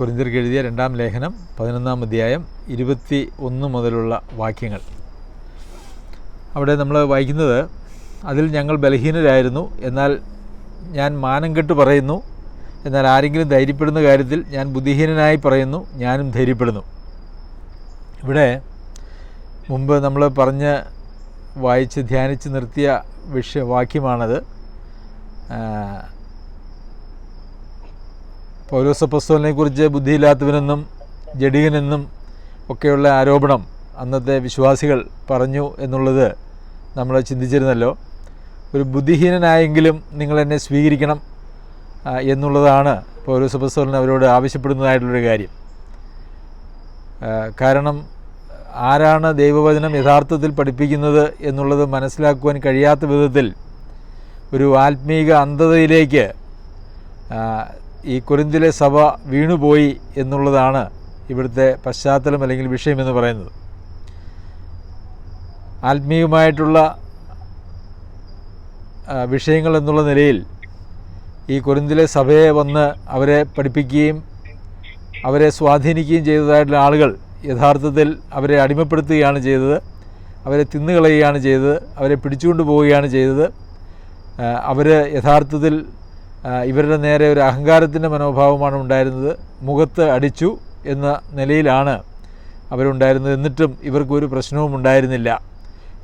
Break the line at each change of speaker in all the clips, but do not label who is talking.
കുരിന്തിർക്ക് എഴുതിയ രണ്ടാം ലേഖനം പതിനൊന്നാം അധ്യായം ഇരുപത്തി ഒന്ന് മുതലുള്ള വാക്യങ്ങൾ. അവിടെ നമ്മൾ വായിക്കുന്നത് അതിൽ ഞങ്ങൾ ബലഹീനരായിരുന്നു എന്നാൽ ഞാൻ മാനം കെട്ട് പറയുന്നു. എന്നാൽ ആരെങ്കിലും ധൈര്യപ്പെടുന്ന കാര്യത്തിൽ ഞാൻ ബുദ്ധിഹീനനായി പറയുന്നു ഞാനും ധൈര്യപ്പെടുന്നു. ഇവിടെ മുമ്പ് നമ്മൾ പറഞ്ഞ് വായിച്ച് ധ്യാനിച്ച് നിർത്തിയ വിഷയ വാക്യമാണത്. പൗലോസപ്പസ്തോലിനെ കുറിച്ച് ബുദ്ധിയില്ലാത്തവനെന്നും ജഡികനെന്നും ഒക്കെയുള്ള ആരോപണം അന്നത്തെ വിശ്വാസികൾ പറഞ്ഞു എന്നുള്ളത് നമ്മൾ ചിന്തിച്ചിരുന്നല്ലോ. ഒരു ബുദ്ധിഹീനനായെങ്കിലും നിങ്ങൾ എന്നെ സ്വീകരിക്കണം എന്നുള്ളതാണ് പൗലോസപ്പസ്തോലിന് അവരോട് ആവശ്യപ്പെടുന്നതായിട്ടുള്ളൊരു കാര്യം. കാരണം ആരാണ് ദൈവവചനം യഥാർത്ഥത്തിൽ പഠിപ്പിക്കുന്നത് എന്നുള്ളത് മനസ്സിലാക്കുവാൻ കഴിയാത്ത വിധത്തിൽ ഒരു ആത്മീക അന്ധതയിലേക്ക് ഈ കൊരിന്തിലെ സഭ വീണുപോയി എന്നുള്ളതാണ് ഇവിടുത്തെ പശ്ചാത്തലം അല്ലെങ്കിൽ വിഷയമെന്ന് പറയുന്നത്. ആത്മീയമായിട്ടുള്ള വിഷയങ്ങൾ എന്നുള്ള നിലയിൽ ഈ കൊരിന്തിലെ സഭയെ വന്ന് അവരെ പഠിപ്പിക്കുകയും അവരെ സ്വാധീനിക്കുകയും ചെയ്തതായിട്ടുള്ള ആളുകൾ യഥാർത്ഥത്തിൽ അവരെ അടിമപ്പെടുത്തുകയാണ് ചെയ്തത് അവരെ തിന്നുകളയുകയാണ് ചെയ്തത് അവരെ പിടിച്ചുകൊണ്ട് പോവുകയാണ് ചെയ്തത് അവർ യഥാർത്ഥത്തിൽ ഇവരുടെ നേരെ ഒരു അഹങ്കാരത്തിന്റെ മനോഭാവമാണ് ഉണ്ടായിരുന്നത്. മുഖത്ത് അടിച്ചു എന്ന നിലയിലാണ് അവരുണ്ടായിരുന്നത്. എന്നിട്ടും ഇവർക്കൊരു പ്രശ്നവും ഉണ്ടായിരുന്നില്ല.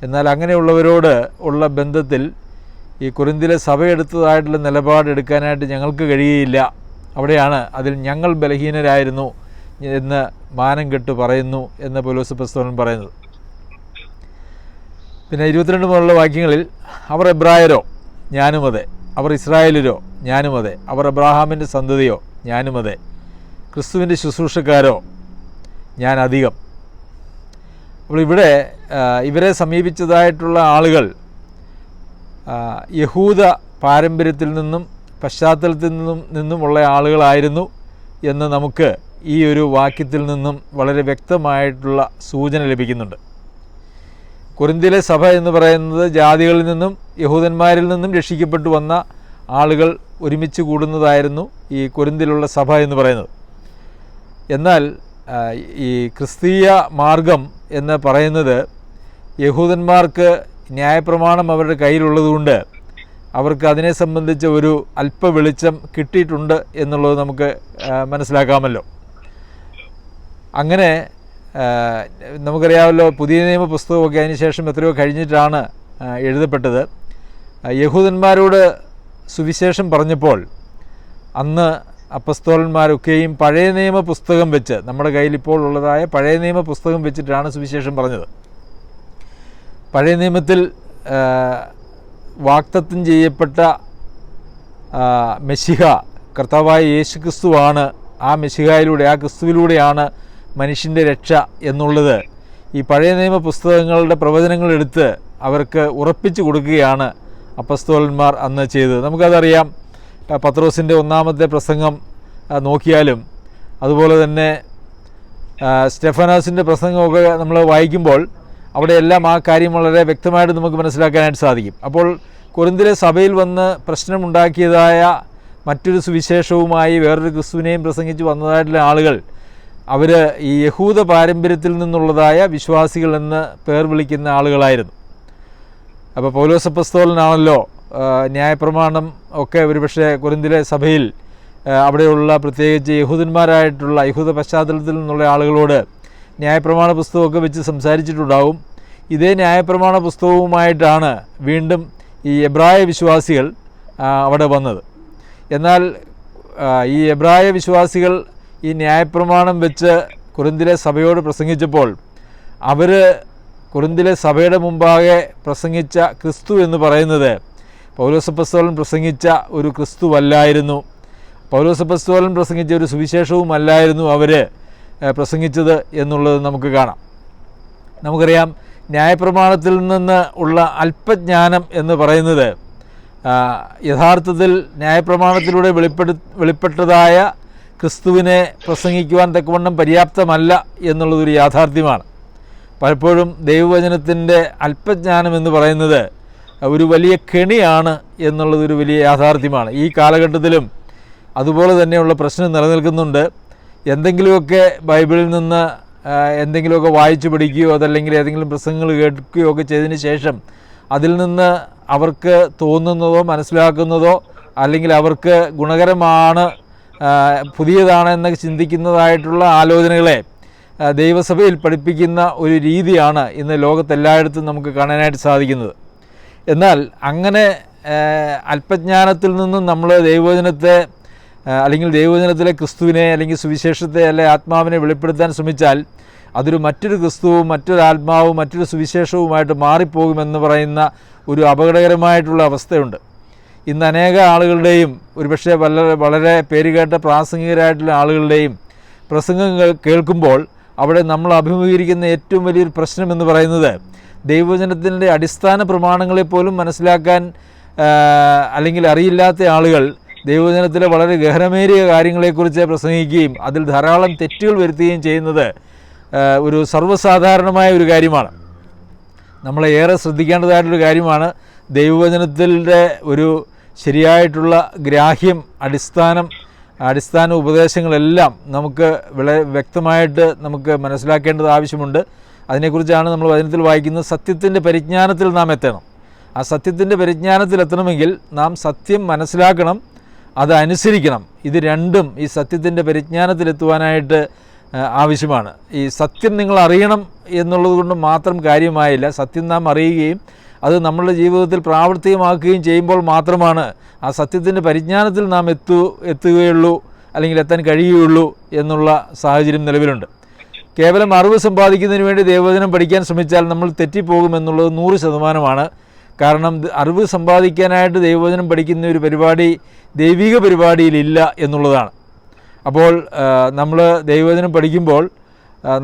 എന്നാൽ അങ്ങനെയുള്ളവരോട് ഉള്ള ബന്ധത്തിൽ ഈ കുറിന്തിലെ സഭയെടുത്തതായിട്ടുള്ള നിലപാടെടുക്കാനായിട്ട് ഞങ്ങൾക്ക് കഴിയുകയില്ല. അവിടെയാണ് അതിൽ ഞങ്ങൾ ബലഹീനരായിരുന്നു എന്ന് മാനം കെട്ട് പറയുന്നു എന്ന് പൗലോസ് പ്രസ്തവൻ പറയുന്നത്. പിന്നെ ഇരുപത്തിരണ്ട് മുതലുള്ള വാക്യങ്ങളിൽ അവർ എബ്രായരോ ഞാനും അതെ. അവർ ഇസ്രായേലരോ ഞാനും അതെ. അവർ അബ്രാഹാമിന്റെ സന്തതിയോ ഞാനും അതെ. ക്രിസ്തുവിന്റെ ശുശ്രൂഷക്കാരോ ഞാൻ അധികം. അപ്പോൾ ഇവിടെ ഇവരെ സമീപിച്ചതായിട്ടുള്ള ആളുകൾ യഹൂദ പാരമ്പര്യത്തിൽ നിന്നും പശ്ചാത്തലത്തിൽ നിന്നും നിന്നുമുള്ള ആളുകളായിരുന്നു എന്ന് നമുക്ക് ഈ ഒരു വാക്യത്തിൽ നിന്നും വളരെ വ്യക്തമായിട്ടുള്ള സൂചന ലഭിക്കുന്നുണ്ട്. കൊരിന്തിലെ സഭ എന്ന് പറയുന്നത് ജാതികളിൽ നിന്നും യഹൂദന്മാരിൽ നിന്നും രക്ഷിക്കപ്പെട്ടു വന്ന ആളുകൾ ഒരുമിച്ച് കൂടുന്നതായിരുന്നു ഈ കൊരിന്തിലുള്ള സഭ എന്ന് പറയുന്നത്. എന്നാൽ ഈ ക്രിസ്തീയ മാർഗം എന്ന് പറയുന്നത് യഹൂദന്മാർക്ക് ന്യായപ്രമാണം അവരുടെ കയ്യിലുള്ളതുകൊണ്ട് അവർക്ക് അതിനെ സംബന്ധിച്ച ഒരു അല്പ വെളിച്ചം കിട്ടിയിട്ടുണ്ട് എന്നുള്ളത് നമുക്ക് മനസ്സിലാക്കാമല്ലോ. അങ്ങനെ നമുക്കറിയാമല്ലോ പുതിയ നിയമ പുസ്തകമൊക്കെ അതിന് ശേഷം എത്രയോ കഴിഞ്ഞിട്ടാണ് എഴുതപ്പെട്ടത്. യഹൂദന്മാരോട് സുവിശേഷം പറഞ്ഞപ്പോൾ അന്ന് അപ്പസ്തോലന്മാരൊക്കെയും പഴയ നിയമ പുസ്തകം വെച്ച് നമ്മുടെ കയ്യിൽ ഇപ്പോൾ ഉള്ളതായ പഴയ നിയമ പുസ്തകം വെച്ചിട്ടാണ് സുവിശേഷം പറഞ്ഞത്. പഴയ നിയമത്തിൽ വാക്തത്വം ചെയ്യപ്പെട്ട മെഷിഹ കർത്താവായ യേശു ക്രിസ്തുവാണ് ആ മെസ്സിഹായിലൂടെ ആ ക്രിസ്തുവിലൂടെയാണ് മനുഷ്യന്റെ രക്ഷ എന്നുള്ളത്. ഈ പഴയ നിയമ പുസ്തകങ്ങളുടെ പ്രവചനങ്ങളെടുത്ത് അവർക്ക് ഉറപ്പിച്ചു കൊടുക്കുകയാണ് അപ്പസ്തോലന്മാർ അന്ന് ചെയ്തത്. നമുക്കതറിയാം പത്രോസിന്റെ ഒന്നാമത്തെ പ്രസംഗം നോക്കിയാലും അതുപോലെ തന്നെ സ്റ്റെഫനാസിന്റെ പ്രസംഗമൊക്കെ നമ്മൾ വായിക്കുമ്പോൾ അവിടെയെല്ലാം ആ കാര്യം വളരെ വ്യക്തമായിട്ട് നമുക്ക് മനസ്സിലാക്കാനായിട്ട് സാധിക്കും. അപ്പോൾ കൊരിന്തിലെ സഭയിൽ വന്ന് പ്രശ്നമുണ്ടാക്കിയതായ മറ്റൊരു സുവിശേഷവുമായി വേറൊരു ക്രിസ്തുവിനെയും പ്രസംഗിച്ച് വന്നതായിട്ടുള്ള ആളുകൾ അവർ ഈ യഹൂദ പാരമ്പര്യത്തിൽ നിന്നുള്ളതായ വിശ്വാസികൾ എന്ന് പേർ വിളിക്കുന്ന ആളുകളായിരുന്നു. അപ്പോൾ പൗലോസപ്പസ്തോലനാണല്ലോ ന്യായപ്രമാണം ഒക്കെ ഒരുപക്ഷെ കുരുന്തിലെ സഭയിൽ അവിടെയുള്ള പ്രത്യേകിച്ച് യഹൂദന്മാരായിട്ടുള്ള യഹൂദ പശ്ചാത്തലത്തിൽ നിന്നുള്ള ആളുകളോട് ന്യായപ്രമാണ പുസ്തകമൊക്കെ വെച്ച് സംസാരിച്ചിട്ടുണ്ടാവും. ഇതേ ന്യായപ്രമാണ പുസ്തകവുമായിട്ടാണ് വീണ്ടും ഈ എബ്രായ വിശ്വാസികൾ അവിടെ വന്നത്. എന്നാൽ ഈ എബ്രായ വിശ്വാസികൾ ഈ ന്യായപ്രമാണം വെച്ച് കുറിന്തിലെ സഭയോട് പ്രസംഗിച്ചപ്പോൾ അവർ കുറിന്തിലെ സഭയുടെ മുമ്പാകെ പ്രസംഗിച്ച ക്രിസ്തു എന്ന് പറയുന്നത് പൗലോസപ്പസ്തോലൻ പ്രസംഗിച്ച ഒരു ക്രിസ്തുവല്ലായിരുന്നു പൗലോസപ്പസ്തോലൻ പ്രസംഗിച്ച ഒരു സുവിശേഷവുമല്ലായിരുന്നു അവർ പ്രസംഗിച്ചത് എന്നുള്ളത് നമുക്ക് കാണാം. നമുക്കറിയാം ന്യായപ്രമാണത്തിൽ നിന്ന് ഉള്ള അല്പജ്ഞാനം എന്ന് പറയുന്നത് യഥാർത്ഥത്തിൽ ന്യായപ്രമാണത്തിലൂടെ വെളിപ്പെടു വെളിപ്പെട്ടതായ ക്രിസ്തുവിനെ പ്രസംഗിക്കുവാൻ തക്കവണ്ണം പര്യാപ്തമല്ല എന്നുള്ളതൊരു യാഥാർത്ഥ്യമാണ്. പലപ്പോഴും ദൈവവചനത്തിന്റെ അല്പജ്ഞാനം എന്ന് പറയുന്നത് ഒരു വലിയ കെണിയാണ് എന്നുള്ളതൊരു വലിയ യാഥാർത്ഥ്യമാണ്. ഈ കാലഘട്ടത്തിലും അതുപോലെ തന്നെയുള്ള പ്രശ്നം നിലനിൽക്കുന്നുണ്ട്. എന്തെങ്കിലുമൊക്കെ ബൈബിളിൽ നിന്ന് എന്തെങ്കിലുമൊക്കെ വായിച്ചു പഠിക്കുകയോ അതല്ലെങ്കിൽ ഏതെങ്കിലും പ്രസംഗങ്ങൾ കേൾക്കുകയോ ഒക്കെ ചെയ്തതിന് ശേഷം അതിൽ നിന്ന് അവർക്ക് തോന്നുന്നതോ മനസ്സിലാക്കുന്നതോ അല്ലെങ്കിൽ അവർക്ക് ഗുണകരമാണ് പുതിയതാണെന്ന് ചിന്തിക്കുന്നതായിട്ടുള്ള ആലോചനകളെ ദൈവസഭയിൽ പഠിപ്പിക്കുന്ന ഒരു രീതിയാണ് ഇന്ന് ലോകത്തെല്ലായിടത്തും നമുക്ക് കാണാനായിട്ട് സാധിക്കുന്നത്. എന്നാൽ അങ്ങനെ അല്പജ്ഞാനത്തിൽ നിന്നും നമ്മൾ ദൈവജനത്തെ അല്ലെങ്കിൽ ദൈവജനത്തിലെ ക്രിസ്തുവിനെ അല്ലെങ്കിൽ സുവിശേഷത്തെ അല്ലെ ആത്മാവിനെ വെളിപ്പെടുത്താൻ ശ്രമിച്ചാൽ അതൊരു മറ്റൊരു ക്രിസ്തുവും മറ്റൊരു ആത്മാവും മറ്റൊരു സുവിശേഷവുമായിട്ട് മാറിപ്പോകുമെന്ന് പറയുന്ന ഒരു അപകടകരമായിട്ടുള്ള അവസ്ഥയുണ്ട്. ഇന്ന് അനേക ആളുകളുടെയും ഒരുപക്ഷെ വളരെ വളരെ പേരുകേട്ട പ്രാസംഗികരായിട്ടുള്ള ആളുകളുടെയും പ്രസംഗങ്ങൾ കേൾക്കുമ്പോൾ അവിടെ നമ്മൾ അഭിമുഖീകരിക്കുന്ന ഏറ്റവും വലിയൊരു പ്രശ്നം എന്ന് പറയുന്നത് ദൈവവചനത്തിന്റെ അടിസ്ഥാന പ്രമാണങ്ങളെ പോലും മനസ്സിലാക്കാൻ അല്ലെങ്കിൽ അറിയില്ലാത്ത ആളുകൾ ദൈവവചനത്തിലെ വളരെ ഗഹനമേറിയ കാര്യങ്ങളെക്കുറിച്ച് പ്രസംഗിക്കുകയും അതിൽ ധാരാളം തെറ്റുകൾ വരുത്തുകയും ചെയ്യുന്നത് ഒരു സർവസാധാരണമായ ഒരു കാര്യമാണ്. നമ്മളെ ഏറെ ശ്രദ്ധിക്കേണ്ടതായിട്ടൊരു കാര്യമാണ് ദൈവവചനത്തിന്റെ ഒരു ശരിയായിട്ടുള്ള ഗ്രാഹ്യം അടിസ്ഥാനം അടിസ്ഥാന ഉപദേശങ്ങളെല്ലാം നമുക്ക് വളരെ വ്യക്തമായിട്ട് നമുക്ക് മനസ്സിലാക്കേണ്ടത് ആവശ്യമുണ്ട്. അതിനെക്കുറിച്ചാണ് നമ്മൾ വചനത്തിൽ വായിക്കുന്നത്. സത്യത്തിന്റെ പരിജ്ഞാനത്തിൽ നാം എത്തണം. ആ സത്യത്തിന്റെ പരിജ്ഞാനത്തിൽ എത്തണമെങ്കിൽ നാം സത്യം മനസ്സിലാക്കണം അത് അനുസരിക്കണം. ഇത് രണ്ടും ഈ സത്യത്തിന്റെ പരിജ്ഞാനത്തിലെത്തുവാനായിട്ട് ആവശ്യമാണ്. ഈ സത്യം നിങ്ങൾ അറിയണം എന്നുള്ളത് കൊണ്ട് മാത്രം കാര്യമായില്ല. സത്യം നാം അറിയുകയും അത് നമ്മളുടെ ജീവിതത്തിൽ പ്രാവർത്തികമാക്കുകയും ചെയ്യുമ്പോൾ മാത്രമാണ് ആ സത്യത്തിന്റെ പരിജ്ഞാനത്തിൽ നാം എത്തു എത്തുകയുള്ളൂ അല്ലെങ്കിൽ എത്താൻ കഴിയുകയുള്ളൂ എന്നുള്ള സാഹചര്യം നിലവിലുണ്ട്. കേവലം അറിവ് സമ്പാദിക്കുന്നതിന് വേണ്ടി ദൈവവചനം പഠിക്കാൻ ശ്രമിച്ചാൽ നമ്മൾ തെറ്റിപ്പോകുമെന്നുള്ളത് നൂറ് ശതമാനമാണ്. കാരണം അറിവ് സമ്പാദിക്കാനായിട്ട് ദൈവവചനം പഠിക്കുന്ന ഒരു പരിപാടി ദൈവിക പരിപാടിയിലില്ല എന്നുള്ളതാണ്. അപ്പോൾ നമ്മൾ ദൈവവചനം പഠിക്കുമ്പോൾ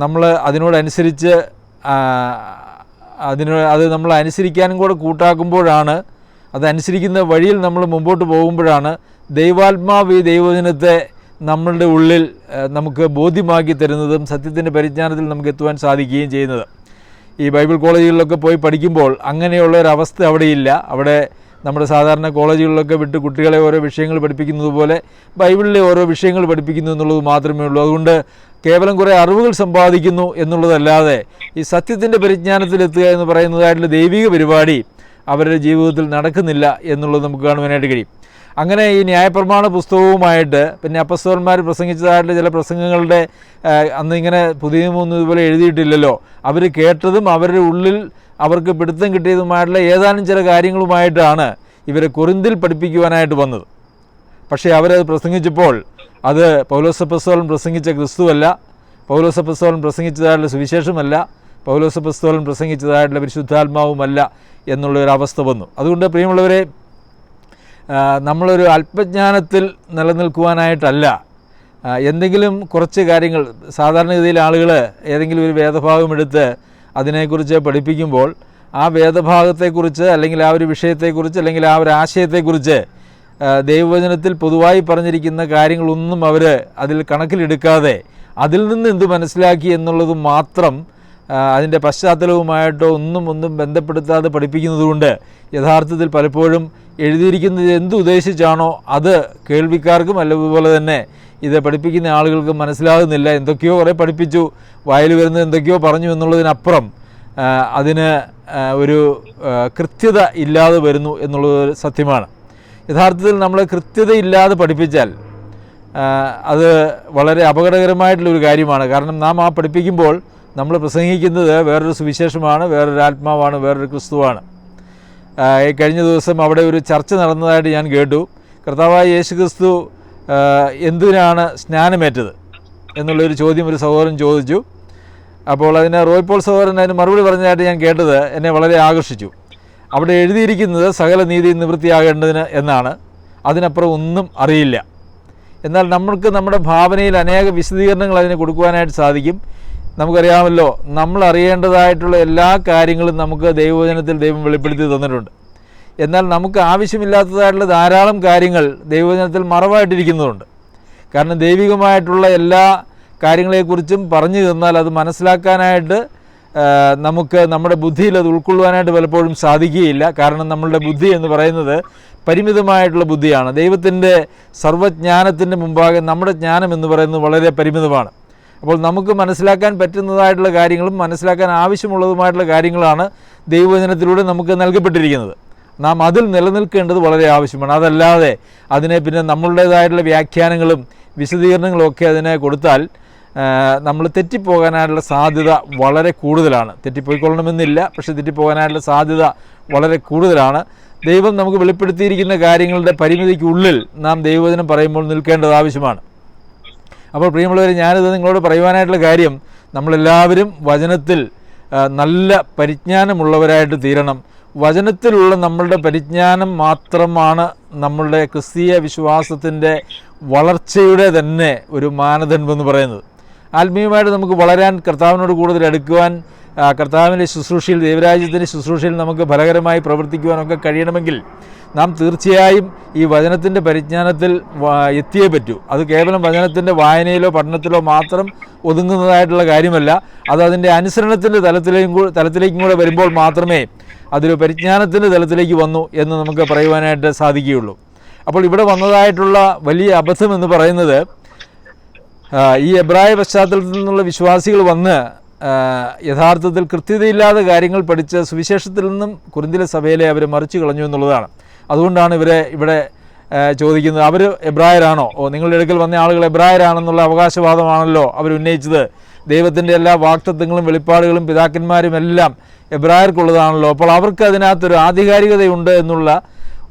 നമ്മൾ അതിനോടനുസരിച്ച് അതിന് അത് നമ്മൾ അനുസരിക്കാനും കൂടെ കൂട്ടാക്കുമ്പോഴാണ് അതനുസരിക്കുന്ന വഴിയിൽ നമ്മൾ മുമ്പോട്ട് പോകുമ്പോഴാണ് ദൈവാത്മാവ് ഈ ദൈവജനത്തെ നമ്മളുടെ ഉള്ളിൽ നമുക്ക് ബോധ്യമാക്കി തരുന്നതും സത്യത്തിന്റെ പരിജ്ഞാനത്തിൽ നമുക്ക് എത്തുവാൻ സാധിക്കുകയും ചെയ്യുന്നത്. ഈ ബൈബിൾ കോളേജുകളിലൊക്കെ പോയി പഠിക്കുമ്പോൾ അങ്ങനെയുള്ള ഒരു അവസ്ഥ അവിടെയില്ല. അവിടെ നമ്മുടെ സാധാരണ കോളേജുകളിലൊക്കെ വിട്ട് കുട്ടികളെ ഓരോ വിഷയങ്ങൾ പഠിപ്പിക്കുന്നത് പോലെ ബൈബിളിലെ ഓരോ വിഷയങ്ങൾ പഠിപ്പിക്കുന്നു എന്നുള്ളത് മാത്രമേ ഉള്ളൂ. അതുകൊണ്ട് കേവലം കുറേ അറിവുകൾ സമ്പാദിക്കുന്നു എന്നുള്ളതല്ലാതെ ഈ സത്യത്തിന്റെ പരിജ്ഞാനത്തിലെത്തുക എന്ന് പറയുന്നതായിട്ടുള്ള ദൈവിക പരിപാടി അവരുടെ ജീവിതത്തിൽ നടക്കുന്നില്ല എന്നുള്ളത് നമുക്ക് കാണുവാനായിട്ട് കഴിയും. അങ്ങനെ ഈ ന്യായപ്രമാണ പുസ്തകവുമായിട്ട് പിന്നെ അപ്പസ്തോന്മാർ പ്രസംഗിച്ചതായിട്ടുള്ള ചില പ്രസംഗങ്ങളുടെ ആ, അന്ന് ഇങ്ങനെ പുതിയ ഇതുപോലെ എഴുതിയിട്ടില്ലല്ലോ. അവർ കേട്ടതും അവരുടെ ഉള്ളിൽ അവർക്ക് പിടുത്തം കിട്ടിയതുമായിട്ടുള്ള ഏതാനും ചില കാര്യങ്ങളുമായിട്ടാണ് ഇവരെ കുറിന്തിൽ പഠിപ്പിക്കുവാനായിട്ട് വന്നത്. പക്ഷേ അവരത് പ്രസംഗിച്ചപ്പോൾ അത് പൗലോസപ്പസ്തോലൻ പ്രസംഗിച്ച ക്രിസ്തുവല്ല പൗലോസപ്പസ്തോലൻ പ്രസംഗിച്ചതായിട്ടുള്ള സുവിശേഷമല്ല പൗലോസപ്പസ്തോലൻ പ്രസംഗിച്ചതായിട്ടുള്ള പരിശുദ്ധാത്മാവുമല്ല എന്നുള്ള ഒരു അവസ്ഥ വന്നു. അതുകൊണ്ട് പ്രിയമുള്ളവരെ നമ്മളൊരു അല്പജ്ഞാനത്തിൽ നിലനിൽക്കുവാനായിട്ടല്ല. എന്തെങ്കിലും കുറച്ച് കാര്യങ്ങൾ സാധാരണഗതിയിൽ ആളുകൾ ഏതെങ്കിലും ഒരു വേദഭാഗം എടുത്ത് അതിനെക്കുറിച്ച് പഠിപ്പിക്കുമ്പോൾ ആ വേദഭാഗത്തെക്കുറിച്ച് അല്ലെങ്കിൽ ആ ഒരു വിഷയത്തെക്കുറിച്ച് അല്ലെങ്കിൽ ആ ഒരു ആശയത്തെക്കുറിച്ച് ദൈവവചനത്തിൽ പൊതുവായി പറഞ്ഞിരിക്കുന്ന കാര്യങ്ങളൊന്നും അവർ അതിൽ കണക്കിലെടുക്കാതെ അതിൽ നിന്ന് എന്ത് മനസ്സിലാക്കി എന്നുള്ളത് മാത്രം അതിന്റെ പശ്ചാത്തലവുമായിട്ടോ ഒന്നും ഒന്നും ബന്ധപ്പെടുത്താതെ പഠിപ്പിക്കുന്നതുകൊണ്ട് യഥാർത്ഥത്തിൽ പലപ്പോഴും എഴുതിയിരിക്കുന്നത് എന്തുദ്ദേശിച്ചാണോ അത് കേൾവിക്കാർക്കും അതുപോലെ തന്നെ ഇത് പഠിപ്പിക്കുന്ന ആളുകൾക്ക് മനസ്സിലാകുന്നില്ല. എന്തൊക്കെയോ കുറേ പഠിപ്പിച്ചു. വായിൽ വരുന്നത് എന്തൊക്കെയോ പറഞ്ഞു എന്നുള്ളതിനപ്പുറം അതിന് ഒരു കൃത്യത ഇല്ലാതെ വരുന്നു എന്നുള്ളത് സത്യമാണ്. യഥാർത്ഥത്തിൽ നമ്മൾ കൃത്യതയില്ലാതെ പഠിപ്പിച്ചാൽ അത് വളരെ അപകടകരമായിട്ടുള്ളൊരു കാര്യമാണ്. കാരണം നാം ആ പഠിപ്പിക്കുമ്പോൾ നമ്മൾ പ്രസംഗിക്കുന്നത് വേറൊരു സുവിശേഷമാണ് വേറൊരു ആത്മാവാണ് വേറൊരു ക്രിസ്തുവാണ്. കഴിഞ്ഞ ദിവസം അവിടെ ഒരു ചർച്ച നടന്നതായിട്ട് ഞാൻ കേട്ടു. കർത്താവായ യേശു ക്രിസ്തു എന്തിനാണ് സ്നാനമേറ്റത്? എന്നുള്ളൊരു ചോദ്യം ഒരു സഹോദരൻ ചോദിച്ചു. അപ്പോൾ അതിന് റോയ് പോൾ സഹോദരൻ അതിന് മറുപടി പറഞ്ഞതായിട്ട് ഞാൻ കേട്ടത് എന്നെ വളരെ ആകർഷിച്ചു. അവിടെ എഴുതിയിരിക്കുന്നത് സകല നീതി നിവൃത്തിയാകേണ്ടതിന് എന്നാണ്. അതിനപ്പുറം ഒന്നും അറിയില്ല. എന്നാൽ നമ്മൾക്ക് നമ്മുടെ ഭാവനയിൽ അനേക വിശദീകരണങ്ങൾ അതിന് കൊടുക്കുവാനായിട്ട് സാധിക്കും. നമുക്കറിയാമല്ലോ നമ്മൾ അറിയേണ്ടതായിട്ടുള്ള എല്ലാ കാര്യങ്ങളും നമുക്ക് ദൈവവചനത്തിൽ ദൈവം വെളിപ്പെടുത്തി തന്നിട്ടുണ്ട്. എന്നാൽ നമുക്ക് ആവശ്യമില്ലാത്തതായിട്ടുള്ള ധാരാളം കാര്യങ്ങൾ ദൈവജനത്തിൽ മറവായിട്ടിരിക്കുന്നതുണ്ട്. കാരണം ദൈവികമായിട്ടുള്ള എല്ലാ കാര്യങ്ങളെക്കുറിച്ചും പറഞ്ഞു തന്നാൽ അത് മനസ്സിലാക്കാനായിട്ട് നമുക്ക് നമ്മുടെ ബുദ്ധിയിൽ അത് ഉൾക്കൊള്ളുവാനായിട്ട് പലപ്പോഴും സാധിക്കുകയില്ല. കാരണം നമ്മളുടെ ബുദ്ധി എന്ന് പറയുന്നത് പരിമിതമായിട്ടുള്ള ബുദ്ധിയാണ്. ദൈവത്തിന്റെ സർവജ്ഞാനത്തിന്റെ മുമ്പാകെ നമ്മുടെ ജ്ഞാനം എന്ന് പറയുന്നത് വളരെ പരിമിതമാണ്. അപ്പോൾ നമുക്ക് മനസ്സിലാക്കാൻ പറ്റുന്നതായിട്ടുള്ള കാര്യങ്ങളും മനസ്സിലാക്കാൻ ആവശ്യമുള്ളതുമായിട്ടുള്ള കാര്യങ്ങളാണ് ദൈവവചനത്തിലൂടെ നമുക്ക് നൽകപ്പെട്ടിരിക്കുന്നത്. നാം അതിൽ നിലനിൽക്കേണ്ടത് വളരെ ആവശ്യമാണ്. അതല്ലാതെ അതിനെ പിന്നെ നമ്മളുടേതായിട്ടുള്ള വ്യാഖ്യാനങ്ങളും വിശദീകരണങ്ങളും ഒക്കെ അതിനെ കൊടുത്താൽ നമ്മൾ തെറ്റിപ്പോകാനായിട്ടുള്ള സാധ്യത വളരെ കൂടുതലാണ്. തെറ്റിപ്പോയിക്കൊള്ളണമെന്നില്ല പക്ഷേ തെറ്റിപ്പോകാനായിട്ടുള്ള സാധ്യത വളരെ കൂടുതലാണ്. ദൈവം നമുക്ക് വെളിപ്പെടുത്തിയിരിക്കുന്ന കാര്യങ്ങളുടെ പരിമിതിക്കുള്ളിൽ നാം ദൈവവചനം പറയുമ്പോൾ നിൽക്കേണ്ടത് ആവശ്യമാണ്. അപ്പോൾ പ്രിയമുള്ളവരെ ഞാനിത് നിങ്ങളോട് പറയുവാനായിട്ടുള്ള കാര്യം നമ്മളെല്ലാവരും വചനത്തിൽ നല്ല പരിജ്ഞാനമുള്ളവരായിട്ട് തീരണം. വചനത്തിലുള്ള നമ്മളുടെ പരിജ്ഞാനം മാത്രമാണ് നമ്മളുടെ ക്രിസ്തീയ വിശ്വാസത്തിന്റെ വളർച്ചയുടെ തന്നെ ഒരു മാനദണ്ഡം എന്ന് പറയുന്നത്. ആത്മീയമായിട്ട് നമുക്ക് വളരാൻ കർത്താവിനോട് കൂടുതൽ അടുക്കുവാൻ കർത്താവിന്റെ ശുശ്രൂഷയിൽ ദൈവരാജ്യത്തിന്റെ ശുശ്രൂഷയിൽ നമുക്ക് ഫലകരമായി പ്രവർത്തിക്കുവാനൊക്കെ കഴിയണമെങ്കിൽ നാം തീർച്ചയായും ഈ വചനത്തിന്റെ പരിജ്ഞാനത്തിൽ എത്തിയേ പറ്റൂ. അത് കേവലം വചനത്തിന്റെ വായനയിലോ പഠനത്തിലോ മാത്രം ഒതുങ്ങുന്നതായിട്ടുള്ള കാര്യമല്ല. അത് അതിന്റെ അനുസരണത്തിന്റെ തലത്തിലേക്കും തലത്തിലേക്കും കൂടെ വരുമ്പോൾ മാത്രമേ അതൊരു പരിജ്ഞാനത്തിന്റെ തലത്തിലേക്ക് വന്നു എന്ന് നമുക്ക് പറയുവാനായിട്ട് സാധിക്കുകയുള്ളൂ. അപ്പോൾ ഇവിടെ വന്നതായിട്ടുള്ള വലിയ അബദ്ധം എന്ന് പറയുന്നത് ഈ എബ്രായ പശ്ചാത്തലത്തിൽ നിന്നുള്ള വിശ്വാസികൾ വന്ന് യഥാർത്ഥത്തിൽ കൃത്യതയില്ലാതെ കാര്യങ്ങൾ പഠിച്ച് സുവിശേഷത്തിൽ നിന്നും കുറിന്തിലെ സഭയിലെ അവർ മറിച്ചു കളഞ്ഞു എന്നുള്ളതാണ്. അതുകൊണ്ടാണ് ഇവരെ ഇവിടെ ചോദിക്കുന്നത് അവർ എബ്രായരാണോ? ഓ നിങ്ങളുടെ അടുക്കൽ വന്ന ആളുകൾ എബ്രായരാണെന്നുള്ള അവകാശവാദമാണല്ലോ അവർ ഉന്നയിച്ചത്. ദൈവത്തിന്റെ എല്ലാ വാക്തത്വങ്ങളും വെളിപ്പാടുകളും പിതാക്കന്മാരും എല്ലാം എബ്രായർക്കുള്ളതാണല്ലോ. അപ്പോൾ അവർക്ക് അതിനകത്തൊരു ആധികാരികതയുണ്ട് എന്നുള്ള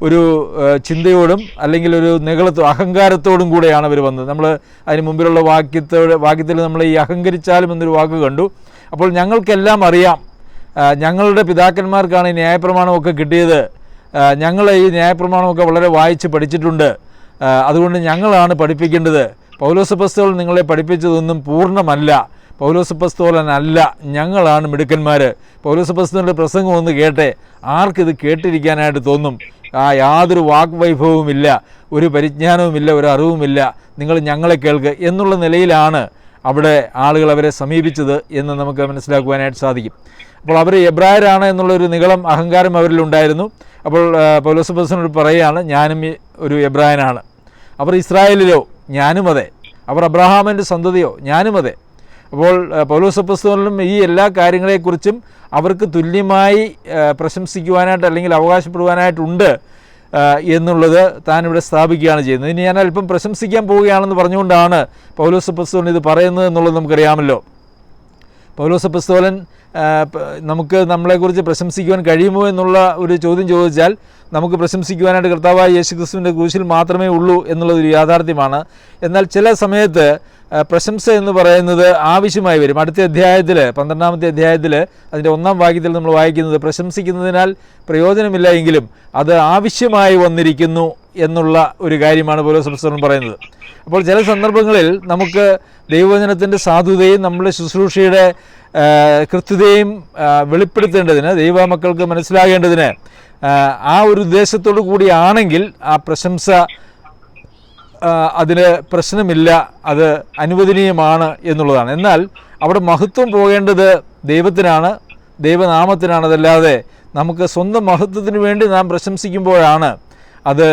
ഒരു ചിന്തയോടും അല്ലെങ്കിൽ ഒരു നികളത്തോ അഹങ്കാരത്തോടും കൂടെയാണ് അവർ വന്നത്. നമ്മൾ അതിന് മുമ്പിലുള്ള വാക്യത്തോട് വാക്യത്തിൽ നമ്മൾ ഈ അഹങ്കരിച്ചാലും എന്നൊരു വാക്ക് കണ്ടു. അപ്പോൾ ഞങ്ങൾക്കെല്ലാം അറിയാം ഞങ്ങളുടെ പിതാക്കന്മാർക്കാണ് ഈ ന്യായപ്രമാണമൊക്കെ കിട്ടിയത്. ഞങ്ങൾ ഈ ന്യായപ്രമാണമൊക്കെ വളരെ വായിച്ച് പഠിച്ചിട്ടുണ്ട്. അതുകൊണ്ട് ഞങ്ങളാണ് പഠിപ്പിക്കേണ്ടത്. പൗലോസപ്പസ്തോൾ നിങ്ങളെ പഠിപ്പിച്ചതൊന്നും പൂർണമല്ല. പൗലോസപ്പസ്തോലനല്ല ഞങ്ങളാണ് മിടുക്കന്മാർ പൗലോസപ്പസ്തോലിന്റെ പ്രസംഗം ഒന്ന് കേട്ടെ ആർക്കിത് കേട്ടിരിക്കാനായിട്ട് തോന്നും? ആ യാതൊരു വാഗ്വൈഭവവുമില്ല ഒരു പരിജ്ഞാനവുമില്ല ഒരു അറിവുമില്ല നിങ്ങൾ ഞങ്ങളെ കേൾക്ക് എന്നുള്ള നിലയിലാണ് അവിടെ ആളുകൾ അവരെ സമീപിച്ചത് എന്ന് നമുക്ക് മനസ്സിലാക്കുവാനായിട്ട് സാധിക്കും. അപ്പോൾ അവർ എബ്രായരാണ് എന്നുള്ളൊരു നികളം അഹങ്കാരം അവരിലുണ്ടായിരുന്നു അപ്പോൾ പൗലോസപ്പസ്തനോട് പറയുകയാണ് ഞാനും ഒരു എബ്രായനാണ്. അവർ ഇസ്രായേലിലോ? ഞാനും അതെ. അവർ അബ്രഹാമിന്റെ സന്തതിയോ? ഞാനും അതെ. അപ്പോൾ പൗലോസപ്പസ്തോലിനും ഈ എല്ലാ കാര്യങ്ങളെക്കുറിച്ചും അവർക്ക് തുല്യമായി പ്രശംസിക്കുവാനായിട്ട് അല്ലെങ്കിൽ അവകാശപ്പെടുവാനായിട്ടുണ്ട് എന്നുള്ളത് താൻ ഇവിടെ സ്ഥാപിക്കുകയാണ് ചെയ്യുന്നത്. ഇനി ഞാൻ അല്പം പ്രശംസിക്കാൻ പോവുകയാണെന്ന് പറഞ്ഞുകൊണ്ടാണ് പൗലോസപ്പസ്തോലൻ ഇത് പറയുന്നത് എന്നുള്ളത് നമുക്കറിയാമല്ലോ. പൗലോസപ്പസ്തോലൻ നമുക്ക് നമ്മളെക്കുറിച്ച് പ്രശംസിക്കുവാൻ കഴിയുമോ എന്നുള്ള ഒരു ചോദ്യം ചോദിച്ചാൽ നമുക്ക് പ്രശംസിക്കുവാനായിട്ട് കർത്താവായ യേശു ക്രിസ്തുവിന്റെ ക്രൂശിൽ മാത്രമേ ഉള്ളൂ എന്നുള്ളതൊരു യാഥാർത്ഥ്യമാണ്. എന്നാൽ ചില സമയത്ത് പ്രശംസ എന്ന് പറയുന്നത് ആവശ്യമായി വരും. അടുത്ത അധ്യായത്തിൽ പന്ത്രണ്ടാമത്തെ അധ്യായത്തിൽ അതിന്റെ ഒന്നാം വാക്യത്തിൽ നമ്മൾ വായിക്കുന്നത് പ്രശംസിക്കുന്നതിനാൽ പ്രയോജനമില്ല എങ്കിലും അത് ആവശ്യമായി വന്നിരിക്കുന്നു എന്നുള്ള ഒരു കാര്യമാണ് പൗലോസപ്പസ്തോലൻ പറയുന്നത്. അപ്പോൾ ചില സന്ദർഭങ്ങളിൽ നമുക്ക് ദൈവവചനത്തിന്റെ സാധുതയും നമ്മുടെ ശുശ്രൂഷയുടെ കൃത്യതയും വെളിപ്പെടുത്തേണ്ടതിന് ദൈവമക്കൾക്ക് മനസ്സിലാകേണ്ടതിന് ആ, ഒരു ഉദ്ദേശത്തോടു കൂടിയാണെങ്കിൽ ആ പ്രശംസ അതിന് പ്രശ്നമില്ല അത് അനുവദനീയമാണ് എന്നുള്ളതാണ്. എന്നാൽ അവിടെ മഹത്വം പോകേണ്ടത് ദൈവത്തിനാണ് ദൈവനാമത്തിനാണ്. അതല്ലാതെ നമുക്ക് സ്വന്തം മഹത്വത്തിന് വേണ്ടി നാം പ്രശംസിക്കുമ്പോഴാണ് അത്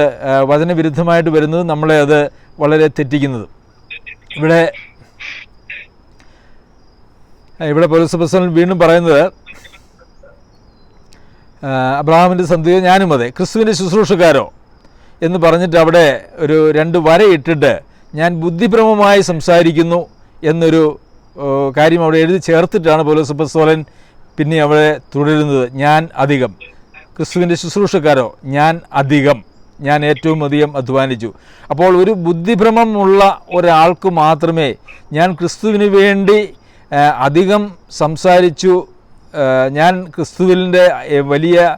വചനവിരുദ്ധമായിട്ട് വരുന്നത് നമ്മളെ അത് വളരെ തെറ്റിക്കുന്നത്. ഇവിടെ ഇവിടെ പോലീസ് പ്രസിഡന്റ് വീണ്ടും പറയുന്നത് അബ്രഹാമിന്റെ സന്ധിയോ ഞാനും അതെ ക്രിസ്തുവിന്റെ ശുശ്രൂഷക്കാരോ എന്ന് പറഞ്ഞിട്ട് അവിടെ ഒരു രണ്ട് വരയിട്ടിട്ട് ഞാൻ ബുദ്ധിപ്രമമായി സംസാരിക്കുന്നു എന്നൊരു കാര്യം അവിടെ എഴുതി ചേർത്തിട്ടാണ് പോലീസ് പ്രസോലൻ പിന്നെ അവിടെ തുടരുന്നത്. ഞാൻ അധികം. ക്രിസ്തുവിന്റെ ശുശ്രൂഷക്കാരോ? ഞാൻ അധികം. ഞാൻ ഏറ്റവും അധികം അധ്വാനിച്ചു. അപ്പോൾ ഒരു ബുദ്ധിഭ്രമമുള്ള ഒരാൾക്ക് മാത്രമേ ഞാൻ ക്രിസ്തുവിന് വേണ്ടി അധികം സംസാരിച്ചു. ഞാൻ ക്രിസ്തുവിന്റെ വലിയ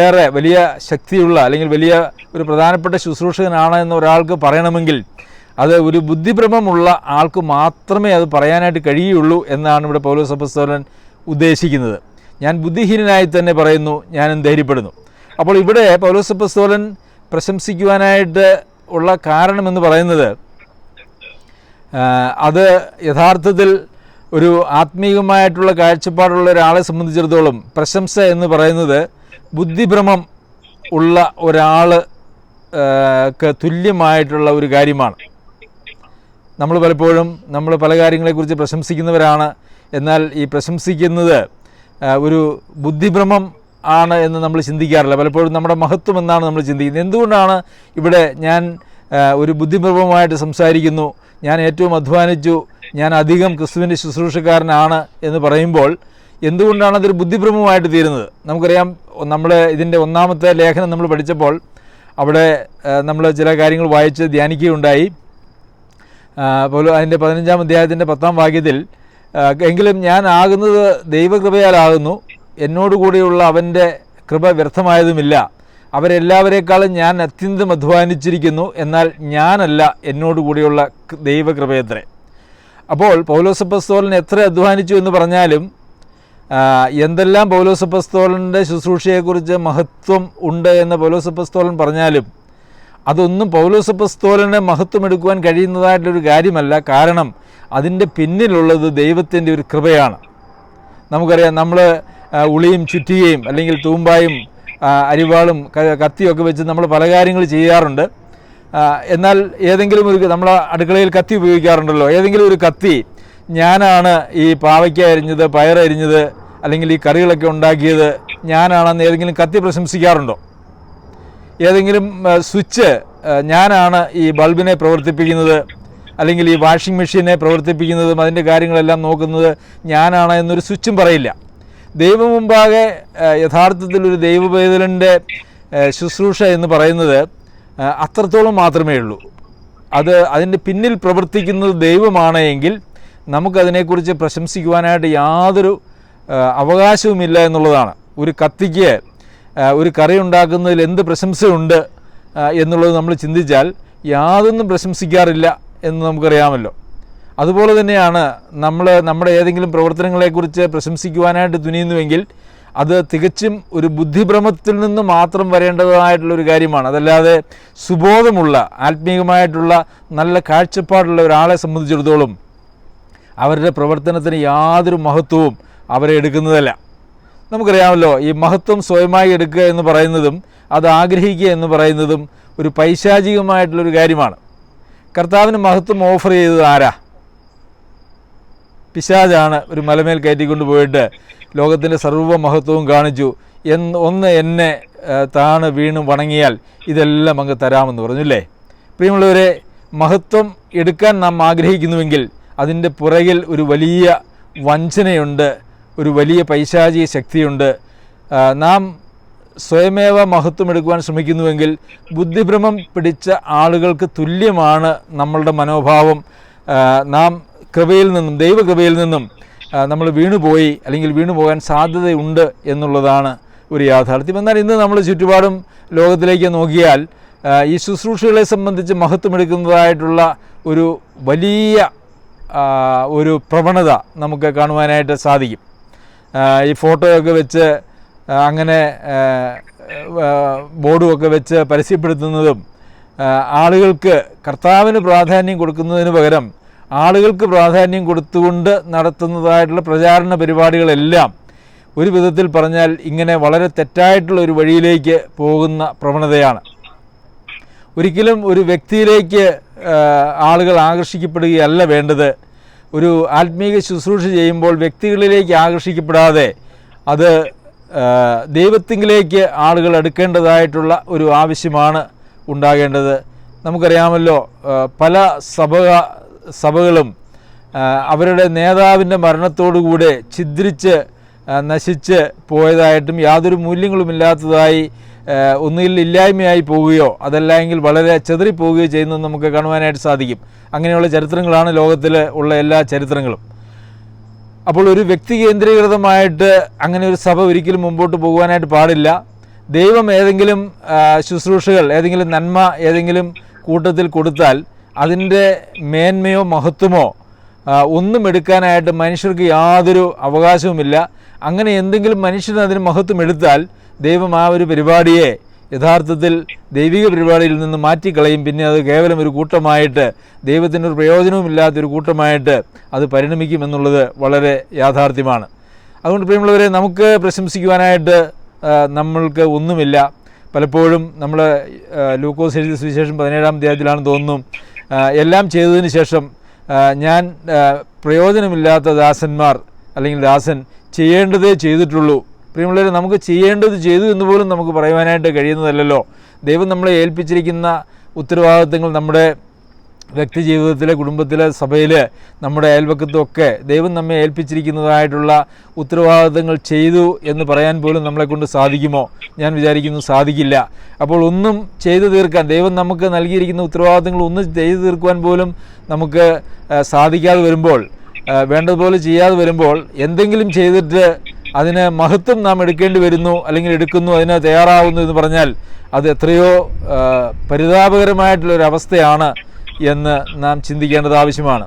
ഏറെ വലിയ ശക്തിയുള്ള അല്ലെങ്കിൽ വലിയ ഒരു പ്രധാനപ്പെട്ട ശുശ്രൂഷകനാണ് എന്ന് ഒരാൾക്ക് പറയണമെങ്കിൽ അത് ഒരു ബുദ്ധിഭ്രമമുള്ള ആൾക്ക് മാത്രമേ അത് പറയാനായിട്ട് കഴിയുള്ളൂ എന്നാണ് ഇവിടെ പൗലോസ് അപ്പസ്തോലൻ ഉദ്ദേശിക്കുന്നത്. ഞാൻ ബുദ്ധിഹീനനായി തന്നെ പറയുന്നു ഞാനും ധൈര്യപ്പെടുന്നു. അപ്പോൾ ഇവിടെ പൗലോസ് അപ്പസ്തോലൻ പ്രശംസിക്കുവാനായിട്ട് ഉള്ള കാരണമെന്ന് പറയുന്നത് അത് യഥാർത്ഥത്തിൽ ഒരു ആത്മീയമായിട്ടുള്ള കാഴ്ചപ്പാടുള്ള ഒരാളെ സംബന്ധിച്ചിടത്തോളം പ്രശംസ എന്ന് പറയുന്നത് ബുദ്ധിഭ്രമം ഉള്ള ഒരാൾ തുല്യമായിട്ടുള്ള ഒരു കാര്യമാണ്. നമ്മൾ പലപ്പോഴും നമ്മൾ പല കാര്യങ്ങളെക്കുറിച്ച് പ്രശംസിക്കുന്നവരാണ്. എന്നാൽ ഈ പ്രശംസിക്കുന്നത് ഒരു ബുദ്ധിഭ്രമം ആണ് എന്ന് നമ്മൾ ചിന്തിക്കാറില്ല. പലപ്പോഴും നമ്മുടെ മഹത്വം എന്നാണ് നമ്മൾ ചിന്തിക്കുന്നത്. എന്തുകൊണ്ടാണ് ഇവിടെ ഞാൻ ഒരു ബുദ്ധിഭ്രമമായിട്ട് സംസാരിക്കുന്നു? ഞാൻ ഏറ്റവും അധ്വാനിച്ചു ഞാൻ അധികം ക്രിസ്തുവിന്റെ ശുശ്രൂഷക്കാരനാണ് എന്ന് പറയുമ്പോൾ എന്തുകൊണ്ടാണ് അതൊരു ബുദ്ധിഭ്രമമായിട്ട് തീരുന്നത്? നമുക്കറിയാം നമ്മൾ ഇതിന്റെ ഒന്നാമത്തെ ലേഖനം നമ്മൾ പഠിച്ചപ്പോൾ അവിടെ നമ്മൾ ചില കാര്യങ്ങൾ വായിച്ച് ധ്യാനിക്കുകയുണ്ടായി. പോലും അതിന്റെ പതിനഞ്ചാം അധ്യായത്തിന്റെ പത്താം വാക്യത്തിൽ എങ്കിലും ഞാൻ ആകുന്നത് ദൈവകൃപയാലാകുന്നു എന്നോടുകൂടിയുള്ള അവന്റെ കൃപ വ്യർത്ഥമായതുമില്ല. അവരെല്ലാവരെക്കാളും ഞാൻ അത്യന്തം അധ്വാനിച്ചിരിക്കുന്നു. എന്നാൽ ഞാനല്ല എന്നോടുകൂടിയുള്ള കൂടിയുള്ള ദൈവകൃപയത്രേ അപ്പോൾ പൗലോസപ്പസ്തോലൻ എത്ര അധ്വാനിച്ചു എന്ന് പറഞ്ഞാലും എന്തെല്ലാം പൗലോസപ്പസ്തോലന്റെ ശുശ്രൂഷയെക്കുറിച്ച് മഹത്വം ഉണ്ട് എന്ന് പൗലോസപ്പസ്തോലൻ പറഞ്ഞാലും അതൊന്നും പൗലോസപ്പസ്തോലിന് മഹത്വം എടുക്കുവാൻ കഴിയുന്നതായിട്ടൊരു കാര്യമല്ല. കാരണം അതിന്റെ പിന്നിലുള്ളത് ദൈവത്തിന്റെ ഒരു കൃപയാണ്. നമുക്കറിയാം നമ്മൾ ഉളിയും ചുറ്റികയും അല്ലെങ്കിൽ തൂമ്പായും അരിവാളും കത്തിയൊക്കെ വെച്ച് നമ്മൾ പല കാര്യങ്ങൾ ചെയ്യാറുണ്ട്. എന്നാൽ ഏതെങ്കിലും ഒരു നമ്മൾ അടുക്കളയിൽ കത്തി ഉപയോഗിക്കാറുണ്ടല്ലോ. ഏതെങ്കിലും ഒരു കത്തി ഞാനാണ് ഈ പാവയ്ക്ക അരിഞ്ഞത് പയറരിഞ്ഞത് അല്ലെങ്കിൽ ഈ കറികളൊക്കെ ഉണ്ടാക്കിയത് ഞാനാണെന്ന് ഏതെങ്കിലും കത്തി പ്രശംസിക്കാറുണ്ടോ? ഏതെങ്കിലും സ്വിച്ച് ഞാനാണ് ഈ ബൾബിനെ പ്രവർത്തിപ്പിക്കുന്നത് അല്ലെങ്കിൽ ഈ വാഷിംഗ് മെഷീനെ പ്രവർത്തിപ്പിക്കുന്നതും അതിന്റെ കാര്യങ്ങളെല്ലാം നോക്കുന്നത് ഞാനാണ് എന്നൊരു സ്വിച്ചും പറയില്ല. ദൈവം മുമ്പാകെ യഥാർത്ഥത്തിൽ ഒരു ദൈവപൈതലിന്റെ ശുശ്രൂഷ എന്ന് പറയുന്നത് അത്രത്തോളം മാത്രമേ ഉള്ളൂ. അത് അതിന്റെ പിന്നിൽ പ്രവർത്തിക്കുന്നത് ദൈവമാണ് എങ്കിൽ നമുക്കതിനെക്കുറിച്ച് പ്രശംസിക്കുവാനായിട്ട് യാതൊരു അവകാശവുമില്ല എന്നുള്ളതാണ്. ഒരു കത്തിക്ക് ഒരു കറി ഉണ്ടാക്കുന്നതിൽ എന്ത് പ്രശംസയുണ്ട് എന്നുള്ളത് നമ്മൾ ചിന്തിച്ചാൽ യാതൊന്നും പ്രശംസിക്കാറില്ല എന്ന് നമുക്കറിയാമല്ലോ. അതുപോലെ തന്നെയാണ് നമ്മൾ നമ്മുടെ ഏതെങ്കിലും പ്രവർത്തനങ്ങളെക്കുറിച്ച് പ്രശംസിക്കുവാനായിട്ട് തുനിയുന്നുവെങ്കിൽ അത് തികച്ചും ഒരു ബുദ്ധിഭ്രമത്തിൽ നിന്ന് മാത്രം വരേണ്ടതായിട്ടുള്ള ഒരു കാര്യമാണ്. അതല്ലാതെ സുബോധമുള്ള ആത്മീയമായിട്ടുള്ള നല്ല കാഴ്ചപ്പാടുള്ള ഒരാളെ സംബന്ധിച്ചിടത്തോളം അവരുടെ പ്രവർത്തനത്തിന് യാതൊരു മഹത്വവും അവരെ എടുക്കുന്നതല്ല. നമുക്കറിയാമല്ലോ ഈ മഹത്വം സ്വയമായി എടുക്കുക എന്ന് പറയുന്നതും അത് ആഗ്രഹിക്കുക എന്ന് പറയുന്നതും ഒരു പൈശാചികമായിട്ടുള്ളൊരു കാര്യമാണ്. കർത്താവിന് മഹത്വം ഓഫർ ചെയ്തത് ആരാ? പിശാജാണ് ഒരു മലമേൽ കയറ്റിക്കൊണ്ട് പോയിട്ട് ലോകത്തിന്റെ സർവ മഹത്വവും കാണിച്ചു. എന്ന് ഒന്ന് എന്നെ താണ് വീണ് വണങ്ങിയാൽ ഇതെല്ലാം അങ്ങ് തരാമെന്ന് പറഞ്ഞില്ലേ? പ്രിയമുള്ളവരെ മഹത്വം എടുക്കാൻ നാം ആഗ്രഹിക്കുന്നുവെങ്കിൽ അതിന്റെ പുറകിൽ ഒരു വലിയ വഞ്ചനയുണ്ട് ഒരു വലിയ പൈശാചിക ശക്തിയുണ്ട്. നാം സ്വയമേവ മഹത്വം എടുക്കുവാൻ ശ്രമിക്കുന്നുവെങ്കിൽ ബുദ്ധിഭ്രമം പിടിച്ച ആളുകൾക്ക് തുല്യമാണ് നമ്മളുടെ മനോഭാവം. നാം കൃപയിൽ നിന്നും ദൈവകൃപയിൽ നിന്നും നമ്മൾ വീണുപോയി അല്ലെങ്കിൽ വീണുപോകാൻ സാധ്യതയുണ്ട് എന്നുള്ളതാണ് ഒരു യാഥാർത്ഥ്യം. എന്നാൽ ഇന്ന് നമ്മൾ ചുറ്റുപാടും ലോകത്തിലേക്ക് നോക്കിയാൽ ഈ ശുശ്രൂഷകളെ സംബന്ധിച്ച് മഹത്വമെടുക്കുന്നതായിട്ടുള്ള ഒരു വലിയ ഒരു പ്രവണത നമുക്ക് കാണുവാനായിട്ട് സാധിക്കും. ഈ ഫോട്ടോയൊക്കെ വെച്ച് അങ്ങനെ ബോർഡുമൊക്കെ വെച്ച് പരസ്യപ്പെടുത്തുന്നതും ആളുകൾക്ക് കർത്താവിന് പ്രാധാന്യം കൊടുക്കുന്നതിന് പകരം ആളുകൾക്ക് പ്രാധാന്യം കൊടുത്തുകൊണ്ട് നടത്തുന്നതായിട്ടുള്ള പ്രചാരണ പരിപാടികളെല്ലാം ഒരു വിധത്തിൽ പറഞ്ഞാൽ ഇങ്ങനെ വളരെ തെറ്റായിട്ടുള്ള ഒരു വഴിയിലേക്ക് പോകുന്ന പ്രവണതയാണ്. ഒരിക്കലും ഒരു വ്യക്തിയിലേക്ക് ആളുകൾ ആകർഷിക്കപ്പെടുകയല്ല വേണ്ടത്. ഒരു ആത്മീക ശുശ്രൂഷ ചെയ്യുമ്പോൾ വ്യക്തികളിലേക്ക് ആകർഷിക്കപ്പെടാതെ അത് ദൈവത്തിങ്കിലേക്ക് ആളുകൾ എടുക്കേണ്ടതായിട്ടുള്ള ഒരു ആവശ്യമാണ് ഉണ്ടാകേണ്ടത്. നമുക്കറിയാമല്ലോ പല സഭ സഭകളും അവരുടെ നേതാവിന്റെ മരണത്തോടുകൂടെ ഛിദ്രിച്ച് നശിച്ച് പോയതായിട്ടും യാതൊരു മൂല്യങ്ങളുമില്ലാത്തതായി ഒന്നുകിൽ ഇല്ലായ്മയായി പോവുകയോ അതല്ല എങ്കിൽ വളരെ ചെതറിപ്പോവുകയോ ചെയ്യുന്നത് നമുക്ക് കാണുവാനായിട്ട് സാധിക്കും. അങ്ങനെയുള്ള ചരിത്രങ്ങളാണ് ലോകത്തിൽ ഉള്ള എല്ലാ ചരിത്രങ്ങളും. അപ്പോൾ ഒരു വ്യക്തി കേന്ദ്രീകൃതമായിട്ട് അങ്ങനെ ഒരു സഭ ഒരിക്കലും മുമ്പോട്ട് പോകുവാനായിട്ട് പാടില്ല. ദൈവം ഏതെങ്കിലും ശുശ്രൂഷകൾ ഏതെങ്കിലും നന്മ ഏതെങ്കിലും കൂട്ടത്തിൽ കൊടുത്താൽ അതിന്റെ മേന്മയോ മഹത്വമോ ഒന്നും എടുക്കാനായിട്ട് മനുഷ്യർക്ക് യാതൊരു അവകാശവുമില്ല. അങ്ങനെ എന്തെങ്കിലും മനുഷ്യൻ അതിന് മഹത്വം എടുത്താൽ ദൈവം ആ ഒരു പരിപാടിയെ യഥാർത്ഥത്തിൽ ദൈവിക പരിപാടിയിൽ നിന്ന് മാറ്റിക്കളയും. പിന്നെ അത് കേവലം ഒരു കൂട്ടമായിട്ട് ദൈവത്തിനൊരു പ്രയോജനവുമില്ലാത്തൊരു കൂട്ടമായിട്ട് അത് പരിണമിക്കും എന്നുള്ളത് വളരെ യാഥാർത്ഥ്യമാണ്. അതുകൊണ്ട് പ്രിയമുള്ളവരെ നമുക്ക് പ്രശംസിക്കുവാനായിട്ട് നമ്മൾക്ക് ഒന്നുമില്ല. പലപ്പോഴും നമ്മൾ ലൂക്കോസ് എഴുതിയ സുവിശേഷം പതിനേഴാം അധ്യായത്തിലാണെന്ന് തോന്നുന്നു. എല്ലാം ചെയ്തതിന് ശേഷം ഞാൻ പ്രയോജനമില്ലാത്ത ദാസന്മാർ അല്ലെങ്കിൽ ദാസൻ ചെയ്യേണ്ടതേ ചെയ്തിട്ടുള്ളൂ. പ്രിയമുള്ളവരെ നമുക്ക് ചെയ്യേണ്ടത് ചെയ്തു എന്ന് പോലും നമുക്ക് പറയുവാനായിട്ട് കഴിയുന്നതല്ലല്ലോ. ദൈവം നമ്മളെ ഏൽപ്പിച്ചിരിക്കുന്ന ഉത്തരവാദിത്തങ്ങൾ നമ്മുടെ വ്യക്തി ജീവിതത്തിലെ കുടുംബത്തിലെ സഭയിൽ നമ്മുടെ അയൽവക്കത്തുമൊക്കെ ദൈവം നമ്മെ ഏൽപ്പിച്ചിരിക്കുന്നതായിട്ടുള്ള ഉത്തരവാദിത്തങ്ങൾ ചെയ്തു എന്ന് പറയാൻ പോലും നമ്മളെക്കൊണ്ട് സാധിക്കുമോ? ഞാൻ വിചാരിക്കുന്നു സാധിക്കില്ല. അപ്പോൾ ഒന്നും ചെയ്തു തീർക്കാൻ ദൈവം നമുക്ക് നൽകിയിരിക്കുന്ന ഉത്തരവാദിത്തങ്ങൾ ഒന്നും ചെയ്തു തീർക്കുവാൻ പോലും നമുക്ക് സാധിക്കാതെ വരുമ്പോൾ വേണ്ടതുപോലെ ചെയ്യാതെ വരുമ്പോൾ എന്തെങ്കിലും ചെയ്തിട്ട് അതിന് മഹത്വം നാം എടുക്കേണ്ടി വരുന്നു അല്ലെങ്കിൽ എടുക്കുന്നു അതിന് തയ്യാറാവുന്നു എന്ന് പറഞ്ഞാൽ അത് എത്രയോ പരിതാപകരമായിട്ടുള്ളൊരവസ്ഥയാണ് എന്ന് നാം ചിന്തിക്കേണ്ടത് ആവശ്യമാണ്.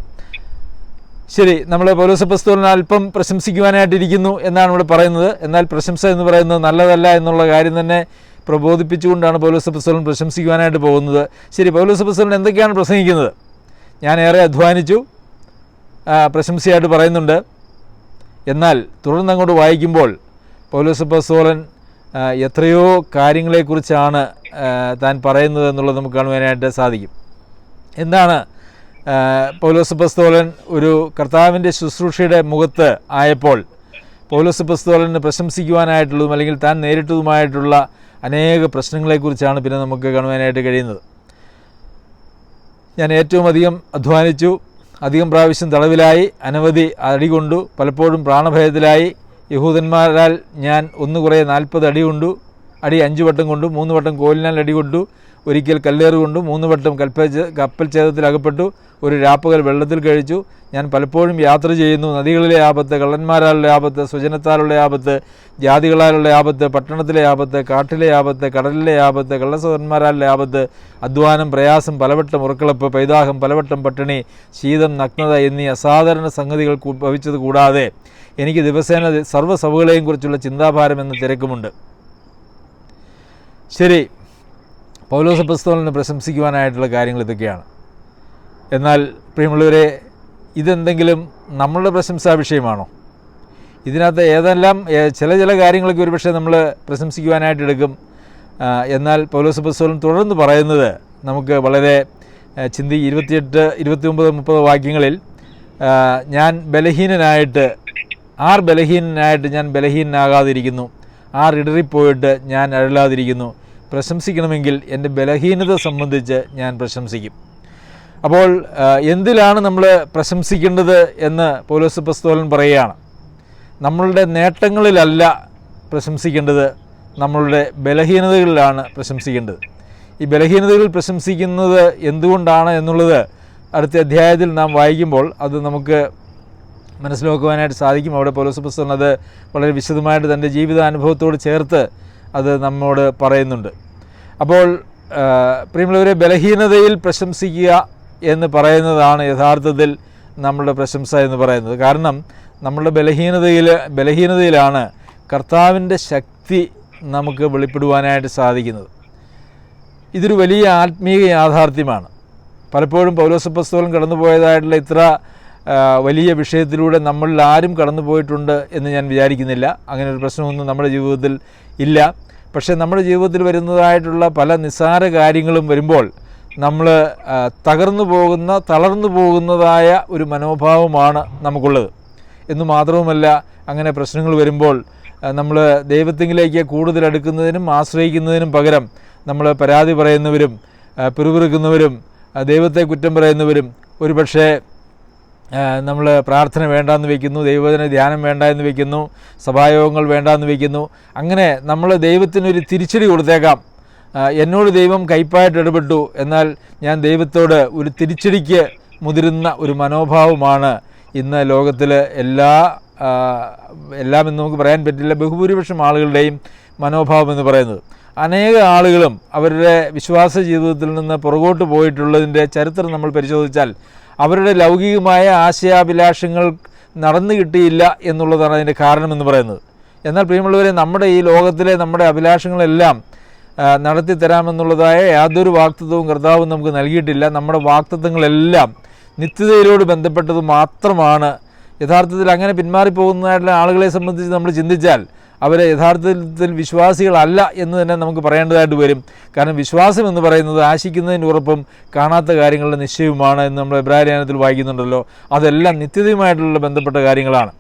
ശരി നമ്മൾ പൗലോസപ്പസ്തോലിനെ അല്പം പ്രശംസിക്കുവാനായിട്ടിരിക്കുന്നു എന്നാണ് ഇവിടെ പറയുന്നത്. എന്നാൽ പ്രശംസ എന്ന് പറയുന്നത് നല്ലതല്ല എന്നുള്ള കാര്യം തന്നെ പ്രബോധിപ്പിച്ചുകൊണ്ടാണ് പൗലോസപ്പസ്തോലൻ പ്രശംസിക്കുവാനായിട്ട് പോകുന്നത്. ശരി പൗലോസപ്പസ്തോലൻ എന്തൊക്കെയാണ് പ്രസംഗിക്കുന്നത്? ഞാൻ ഏറെ അധ്വാനിച്ചു പ്രശംസയായിട്ട് പറയുന്നുണ്ട്. എന്നാൽ തുടർന്ന് അങ്ങോട്ട് വായിക്കുമ്പോൾ പൗലോസപ്പസ്തോലൻ എത്രയോ കാര്യങ്ങളെക്കുറിച്ചാണ് താൻ പറയുന്നത് എന്നുള്ളത് നമുക്ക് കാണുവാനായിട്ട് സാധിക്കും. എന്താണ് പൗലോസ് പസ്തോലൻ ഒരു കർത്താവിന്റെ ശുശ്രൂഷയുടെ മുഖത്ത് ആയപ്പോൾ പൗലോസ് പസ്തോലന് പ്രശംസിക്കുവാനായിട്ടുള്ളതും അല്ലെങ്കിൽ താൻ നേരിട്ടതുമായിട്ടുള്ള അനേക പ്രശ്നങ്ങളെക്കുറിച്ചാണ് പിന്നെ നമുക്ക് കാണുവാനായിട്ട് കഴിയുന്നത്. ഞാൻ ഏറ്റവും അധികം അധ്വാനിച്ചു അധികം പ്രാവശ്യം തടവിലായി അനവധി അടി കൊണ്ടു പലപ്പോഴും പ്രാണഭയത്തിലായി. യഹൂദന്മാരാൽ ഞാൻ ഒന്ന് കുറേ നാൽപ്പത് അടി കൊണ്ടു അടി അഞ്ച് വട്ടം കൊണ്ടു മൂന്ന് വട്ടം കോലിനാൽ അടി കൊണ്ടു ഒരിക്കൽ കല്ലേറ് കൊണ്ടു മൂന്ന് വട്ടം കൽപ്പ കപ്പൽ ഛേദത്തിൽ അകപ്പെട്ടു ഒരു രാപ്പകൽ വെള്ളത്തിൽ കഴിച്ചു. ഞാൻ പലപ്പോഴും യാത്ര ചെയ്യുന്നു. നദികളിലെ ആപത്ത് കള്ളന്മാരാലുള്ള ആപത്ത് സ്വജനത്താലുള്ള ആപത്ത് ജാതികളാലുള്ള ആപത്ത് പട്ടണത്തിലെ ആപത്ത് കാട്ടിലെ ആപത്ത് കടലിലെ ആപത്ത് കള്ളസഹന്മാരാലുള്ള ആപത്ത് അധ്വാനം പ്രയാസം പലവട്ടം ഉറക്കളപ്പ് പൈതാഹം പലവട്ടം പട്ടിണി ശീതം നഗ്നത എന്നീ അസാധാരണ സംഗതികൾ ഭവിച്ചത് കൂടാതെ എനിക്ക് ദിവസേന സർവസഭകളെയും കുറിച്ചുള്ള ചിന്താഭാരം എന്ന തിരക്കുമുണ്ട്. ശരി. പൗലോസ പുസ്തകത്തിന് പ്രശംസിക്കുവാനായിട്ടുള്ള കാര്യങ്ങൾ ഇതൊക്കെയാണ്. എന്നാൽ പ്രിയമുള്ളവരെ ഇതെന്തെങ്കിലും നമ്മളുടെ പ്രശംസാ വിഷയമാണോ ഇതിനകത്ത് ഏതെല്ലാം ചില ചില കാര്യങ്ങളൊക്കെ ഒരുപക്ഷെ നമ്മൾ പ്രശംസിക്കുവാനായിട്ട് എടുക്കും. എന്നാൽ പൗലോസ് പുസ്തകം തുടർന്ന് പറയുന്നത് നമുക്ക് വളരെ ചിന്തി ഇരുപത്തിയെട്ട് ഇരുപത്തി ഒമ്പത് മുപ്പത് വാക്യങ്ങളിൽ ഞാൻ ബലഹീനനായിട്ട് ആർ ബലഹീനനായിട്ട് ഞാൻ ബലഹീനനാകാതിരിക്കുന്നു. ആർ ഇടറിപ്പോയിട്ട് ഞാൻ അഴലാതിരിക്കുന്നു പ്രശംസിക്കണമെങ്കിൽ എന്റെ ബലഹീനത സംബന്ധിച്ച് ഞാൻ പ്രശംസിക്കും. അപ്പോൾ എന്തിലാണ് നമ്മൾ പ്രശംസിക്കേണ്ടത് എന്ന് പൗലോസ് പസ്തോലൻ പറയുകയാണ്. നമ്മളുടെ നേട്ടങ്ങളിലല്ല പ്രശംസിക്കേണ്ടത് നമ്മളുടെ ബലഹീനതകളിലാണ് പ്രശംസിക്കേണ്ടത്. ഈ ബലഹീനതകൾ പ്രശംസിക്കുന്നത് എന്തുകൊണ്ടാണ് എന്നുള്ളത് അടുത്ത അധ്യായത്തിൽ നാം വായിക്കുമ്പോൾ അത് നമുക്ക് മനസ്സിലാക്കുവാനായിട്ട് സാധിക്കും. അവിടെ പൗലോസ് പുസ്തകൻ അത് വളരെ വിശദമായിട്ട് തന്റെ ജീവിതാനുഭവത്തോട് ചേർത്ത് അത് നമ്മോട് പറയുന്നുണ്ട്. അപ്പോൾ പ്രിയമുള്ളവരെ ബലഹീനതയിൽ പ്രശംസിക്കുക എന്ന് പറയുന്നതാണ് യഥാർത്ഥത്തിൽ നമ്മളുടെ പ്രശംസ എന്ന് പറയുന്നത്. കാരണം നമ്മളുടെ ബലഹീനതയിൽ ബലഹീനതയിലാണ് കർത്താവിന്റെ ശക്തി നമുക്ക് വെളിപ്പെടുവാനായിട്ട് സാധിക്കുന്നത്. ഇതൊരു വലിയ ആത്മീയ യാഥാർത്ഥ്യമാണ്. പലപ്പോഴും പൗലോസപ്പസ്തോലം കടന്നുപോയതായിട്ടുള്ള ഇത്ര വലിയ വിഷയത്തിലൂടെ നമ്മളിൽ ആരും കടന്നു പോയിട്ടുണ്ട് എന്ന് ഞാൻ വിചാരിക്കുന്നില്ല. അങ്ങനെ ഒരു പ്രശ്നമൊന്നും നമ്മുടെ ജീവിതത്തിൽ ഇല്ല. പക്ഷേ നമ്മുടെ ജീവിതത്തിൽ വരുന്നതായിട്ടുള്ള പല നിസ്സാര കാര്യങ്ങളും വരുമ്പോൾ നമ്മൾ തകർന്നു പോകുന്ന തളർന്നു പോകുന്നതായ ഒരു മനോഭാവമാണ് നമുക്കുള്ളത്. എന്ന് മാത്രവുമല്ല അങ്ങനെ പ്രശ്നങ്ങൾ വരുമ്പോൾ നമ്മൾ ദൈവത്തിങ്കിലേക്ക് കൂടുതൽ അടുക്കുന്നതിനും ആശ്രയിക്കുന്നതിനും പകരം നമ്മൾ പരാതി പറയുന്നവരും പിറുപിറുക്കുന്നവരും ദൈവത്തെ കുറ്റം പറയുന്നവരും ഒരുപക്ഷേ നമ്മൾ പ്രാർത്ഥന വേണ്ടാന്ന് വയ്ക്കുന്നു ദൈവത്തിന് ധ്യാനം വേണ്ട എന്ന് വയ്ക്കുന്നു സഭായോഗങ്ങൾ വേണ്ടാന്ന് വയ്ക്കുന്നു അങ്ങനെ നമ്മൾ ദൈവത്തിനൊരു തിരിച്ചടി കൊടുത്തേക്കാം. എന്നോട് ദൈവം കൈപ്പായിട്ട് ഇടപെട്ടു. എന്നാൽ ഞാൻ ദൈവത്തോട് ഒരു തിരിച്ചടിക്ക് മുതിരുന്ന ഒരു മനോഭാവമാണ് ഇന്ന് ലോകത്തിൽ എല്ലാ എല്ലാം എന്ന് നമുക്ക് പറയാൻ പറ്റില്ല ബഹുഭൂരിപക്ഷം ആളുകളുടെയും മനോഭാവം എന്ന് പറയുന്നത്. അനേക ആളുകളും അവരുടെ വിശ്വാസ ജീവിതത്തിൽ നിന്ന് പുറകോട്ട് പോയിട്ടുള്ളതിന്റെ ചരിത്രം നമ്മൾ പരിശോധിച്ചാൽ അവരുടെ ലൗകികമായ ആശയാഭിലാഷങ്ങൾ നടന്നു കിട്ടിയില്ല എന്നുള്ളതാണ് അതിന്റെ കാരണമെന്ന് പറയുന്നത്. എന്നാൽ പ്രിയമുള്ളവരെ നമ്മുടെ ഈ ലോകത്തിലെ നമ്മുടെ അഭിലാഷങ്ങളെല്ലാം നടത്തി തരാമെന്നുള്ളതായ യാതൊരു വാക്തത്വവും കർത്താവും നമുക്ക് നൽകിയിട്ടില്ല. നമ്മുടെ വാക്തത്വങ്ങളെല്ലാം നിത്യതയിലോട് ബന്ധപ്പെട്ടത് മാത്രമാണ്. യഥാർത്ഥത്തിൽ അങ്ങനെ പിന്മാറിപ്പോകുന്നതായിട്ടുള്ള ആളുകളെ സംബന്ധിച്ച് നമ്മൾ ചിന്തിച്ചാൽ അവരെ യഥാർത്ഥത്തിൽ വിശ്വാസികളല്ല എന്ന് തന്നെ നമുക്ക് പറയേണ്ടതായിട്ട് വരും. കാരണം വിശ്വാസം എന്ന് പറയുന്നത് ആശിക്കുന്നതിന്റെ ഉറപ്പും കാണാത്ത കാര്യങ്ങളുടെ നിശ്ചയവുമാണ് എന്ന് നമ്മൾ എബ്രാഹിയാനത്തിൽ വായിക്കുന്നുണ്ടല്ലോ. അതെല്ലാം നിത്യതയുമായിട്ടുള്ള ബന്ധപ്പെട്ട കാര്യങ്ങളാണ്.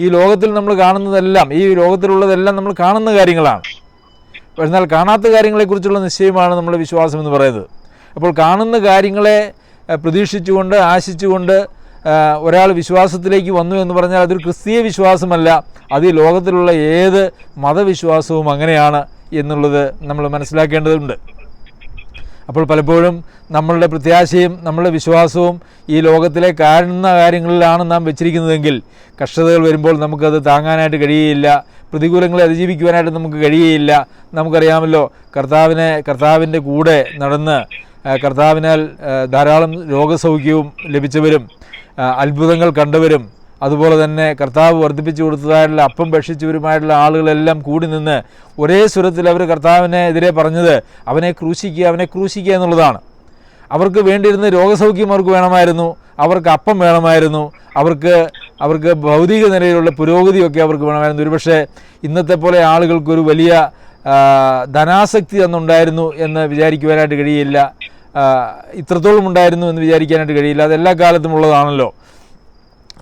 ഈ ലോകത്തിൽ നമ്മൾ കാണുന്നതെല്ലാം ഈ ലോകത്തിലുള്ളതെല്ലാം നമ്മൾ കാണുന്ന കാര്യങ്ങളാണ്. എന്നാൽ കാണാത്ത കാര്യങ്ങളെക്കുറിച്ചുള്ള നിശ്ചയമാണ് നമ്മുടെ വിശ്വാസം എന്ന് പറയുന്നത്. അപ്പോൾ കാണുന്ന കാര്യങ്ങളെ പ്രതീക്ഷിച്ചുകൊണ്ട് ആശിച്ചുകൊണ്ട് ഒരാൾ വിശ്വാസത്തിലേക്ക് വന്നു എന്ന് പറഞ്ഞാൽ അതൊരു ക്രിസ്തീയ വിശ്വാസമല്ല. അത് ഈ ലോകത്തിലുള്ള ഏത് മതവിശ്വാസവും അങ്ങനെയാണ് എന്നുള്ളത് നമ്മൾ മനസ്സിലാക്കേണ്ടതുണ്ട്. അപ്പോൾ പലപ്പോഴും നമ്മളുടെ പ്രത്യാശയും നമ്മളുടെ വിശ്വാസവും ഈ ലോകത്തിലെ കാണുന്ന കാര്യങ്ങളിലാണ് നാം വെച്ചിരിക്കുന്നതെങ്കിൽ കഷ്ടതകൾ വരുമ്പോൾ നമുക്കത് താങ്ങാനായിട്ട് കഴിയുകയില്ല. പ്രതികൂലങ്ങളെ അതിജീവിക്കുവാനായിട്ട് നമുക്ക് കഴിയുകയില്ല. നമുക്കറിയാമല്ലോ കർത്താവിനെ കർത്താവിന്റെ കൂടെ നടന്ന് കർത്താവിനാൽ ധാരാളം രോഗസൗഖ്യവും ലഭിച്ചവരും അത്ഭുതങ്ങൾ കണ്ടവരും. അതുപോലെ തന്നെ കർത്താവ് വർദ്ധിപ്പിച്ചു കൊടുത്തതായിട്ടുള്ള അപ്പം ഭക്ഷിച്ചവരുമായിട്ടുള്ള ആളുകളെല്ലാം കൂടി നിന്ന് ഒരേ സ്വരത്തിൽ അവർ കർത്താവിനെ എതിരെ പറഞ്ഞത് അവനെ ക്രൂശിക്കുക അവനെ ക്രൂശിക്കുക എന്നുള്ളതാണ്. അവർക്ക് വേണ്ടിയിരുന്ന രോഗസൗഖ്യം അവർക്ക് വേണമായിരുന്നു അവർക്ക് അപ്പം വേണമായിരുന്നു അവർക്ക് അവർക്ക് ഭൗതിക നിലയിലുള്ള പുരോഗതിയൊക്കെ അവർക്ക് വേണമായിരുന്നു. ഒരുപക്ഷെ ഇന്നത്തെ പോലെ ആളുകൾക്കൊരു വലിയ ധനാസക്തി അന്നുണ്ടായിരുന്നു എന്ന് വിചാരിക്കുവാനായിട്ട് കഴിയില്ല. ഇത്രത്തോളം ഉണ്ടായിരുന്നു എന്ന് വിചാരിക്കാനായിട്ട് കഴിയില്ല. അത് എല്ലാ കാലത്തും ഉള്ളതാണല്ലോ.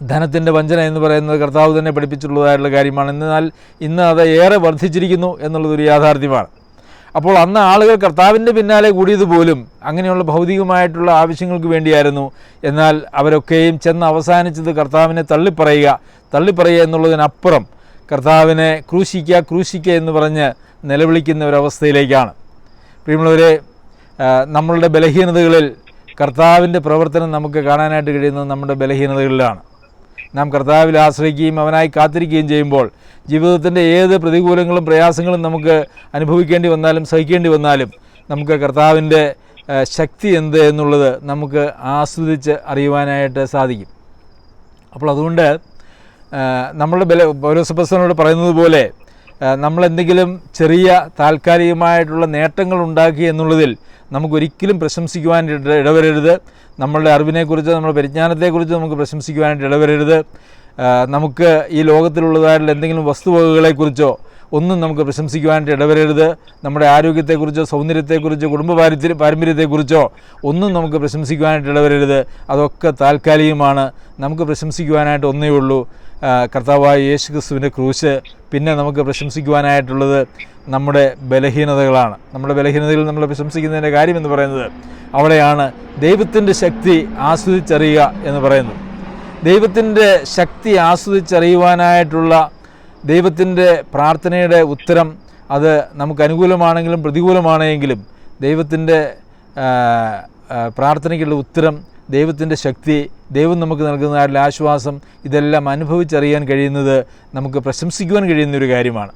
ധനത്തിന്റെ വഞ്ചന എന്ന് പറയുന്നത് കർത്താവ് തന്നെ പഠിപ്പിച്ചിട്ടുള്ളതായിട്ടുള്ള കാര്യമാണ്. എന്നാൽ ഇന്ന് അത് ഏറെ വർദ്ധിച്ചിരിക്കുന്നു എന്നുള്ളതൊരു യാഥാർത്ഥ്യമാണ്. അപ്പോൾ അന്ന് ആളുകൾ കർത്താവിന്റെ പിന്നാലെ കൂടിയതുപോലും അങ്ങനെയുള്ള ഭൗതികമായിട്ടുള്ള ആവശ്യങ്ങൾക്ക് വേണ്ടിയായിരുന്നു. എന്നാൽ അവരൊക്കെയും ചെന്ന് അവസാനിച്ചത് കർത്താവിനെ തള്ളിപ്പറയുക തള്ളിപ്പറയുക എന്നുള്ളതിനപ്പുറം കർത്താവിനെ ക്രൂശിക്കുക ക്രൂശിക്കുക എന്ന് പറഞ്ഞ് നിലവിളിക്കുന്ന ഒരവസ്ഥയിലേക്കാണ്. പ്രിയമുള്ളവരെ നമ്മളുടെ ബലഹീനതകളിൽ കർത്താവിന്റെ പ്രവർത്തനം നമുക്ക് കാണാനായിട്ട് കഴിയുന്നത് നമ്മുടെ ബലഹീനതകളിലാണ്. നാം കർത്താവിൽ ആശ്രയിക്കുകയും അവനായി കാത്തിരിക്കുകയും ചെയ്യുമ്പോൾ ജീവിതത്തിന്റെ ഏത് പ്രതികൂലങ്ങളും പ്രയാസങ്ങളും നമുക്ക് അനുഭവിക്കേണ്ടി വന്നാലും സഹിക്കേണ്ടി വന്നാലും നമുക്ക് കർത്താവിന്റെ ശക്തി എന്ത് എന്നുള്ളത് നമുക്ക് ആസ്വദിച്ച് അറിയുവാനായിട്ട് സാധിക്കും. അപ്പോൾ അതുകൊണ്ട് നമ്മളുടെ ബല പൗരസഭസ്ഥനോട് പറയുന്നത് പോലെ നമ്മളെന്തെങ്കിലും ചെറിയ താൽക്കാലികമായിട്ടുള്ള നേട്ടങ്ങൾ ഉണ്ടാക്കി എന്നുള്ളതിൽ നമുക്കൊരിക്കലും പ്രശംസിക്കുവാൻ ഇടവരരുത്. നമ്മളുടെ അറിവിനെക്കുറിച്ച് നമ്മുടെ പരിജ്ഞാനത്തെക്കുറിച്ച് നമുക്ക് പ്രശംസിക്കുവാനായിട്ട് ഇടവരരുത്. നമുക്ക് ഈ ലോകത്തിലുള്ളതായിട്ടുള്ള എന്തെങ്കിലും വസ്തുവകകളെക്കുറിച്ചോ ഒന്നും നമുക്ക് പ്രശംസിക്കുവാനായിട്ട് ഇടവരരുത്. നമ്മുടെ ആരോഗ്യത്തെക്കുറിച്ചോ സൗന്ദര്യത്തെക്കുറിച്ചോ കുടുംബ പാരമ്പര്യ പാരമ്പര്യത്തെക്കുറിച്ചോ ഒന്നും നമുക്ക് പ്രശംസിക്കുവാനായിട്ട് ഇടവരരുത്. അതൊക്കെ താൽക്കാലികമാണ്. നമുക്ക് പ്രശംസിക്കുവാനായിട്ട് ഒന്നേ ഉള്ളൂ. കർത്താവായ യേശു ക്രിസ്തുവിന്റെ ക്രൂശ് പിന്നെ നമുക്ക് പ്രശംസിക്കുവാനായിട്ടുള്ളത് നമ്മുടെ ബലഹീനതകളാണ്. നമ്മുടെ ബലഹീനതകൾ നമ്മൾ പ്രശംസിക്കുന്നതിന്റെ കാര്യം എന്ന് പറയുന്നത് അവിടെയാണ് ദൈവത്തിന്റെ ശക്തി ആസ്വദിച്ചറിയുക എന്ന് പറയുന്നത്. ദൈവത്തിന്റെ ശക്തി ആസ്വദിച്ചറിയുവാനായിട്ടുള്ള ദൈവത്തിന്റെ പ്രാർത്ഥനയുടെ ഉത്തരം അത് നമുക്ക് അനുകൂലമാണെങ്കിലും പ്രതികൂലമാണെങ്കിലും ദൈവത്തിന്റെ പ്രാർത്ഥനയ്ക്കുള്ള ഉത്തരം ദൈവത്തിന്റെ ശക്തി ദൈവം നമുക്ക് നൽകുന്നതായിട്ടുള്ള ആശ്വാസം ഇതെല്ലാം അനുഭവിച്ചറിയാൻ കഴിയുന്നത് നമുക്ക് പ്രശംസിക്കുവാൻ കഴിയുന്ന ഒരു കാര്യമാണ്.